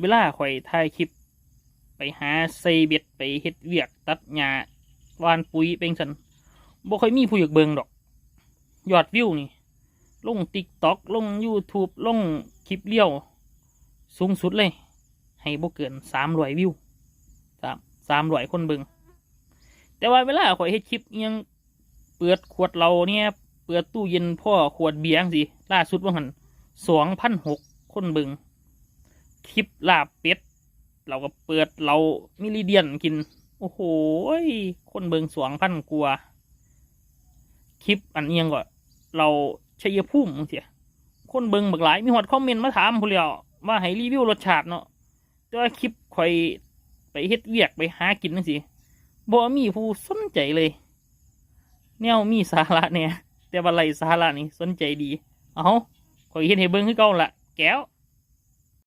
เวลาข่อยถ่ายคลิป ไปหาใส่เบ็ดไปเฮ็ดเวียก ตัดหญ้าวานปุ๋ยเป็นสันบ่ค่อยมีผู้อยากเบิ่งดอก ยอดวิวนี่ ลง TikTok ลง YouTube ลงคลิปเลี้ยว สูงสุดเลย ให้บ่เกิน300วิวสามสามร้อยคนเบิ่งแต่ว่าเวลาข่อยเฮ็ดคลิปยังเปิดขวดเราเนี่ยเปิดตู้เย็นพ่อขวดเบียร์จั่งสิล่าสุดว่าหันสองพันหกคนเบิง คลิปลาบเป็ด เราก็เปิดเรามิลิเดียนกิน โอ้โหคนเบิงสองพันกว่าคลิปอันเอียงก็เราชัยภูมิมึงเสียคนเบิงบักหลาย มีหอดคอมเมนต์มาถามผู้เลียวว่าให้รีวิวรสชาติเนาะแต่ว่าคลิปข่อยไปเฮ็ดเวียกไปหากินจังสิบ่มีผู้สนใจเลย แนวมีสาระเนี่ย แต่ว่าไรสาระนี่สนใจดี เอาขอยเห็นให้เบิงคือเก่าละแก้ว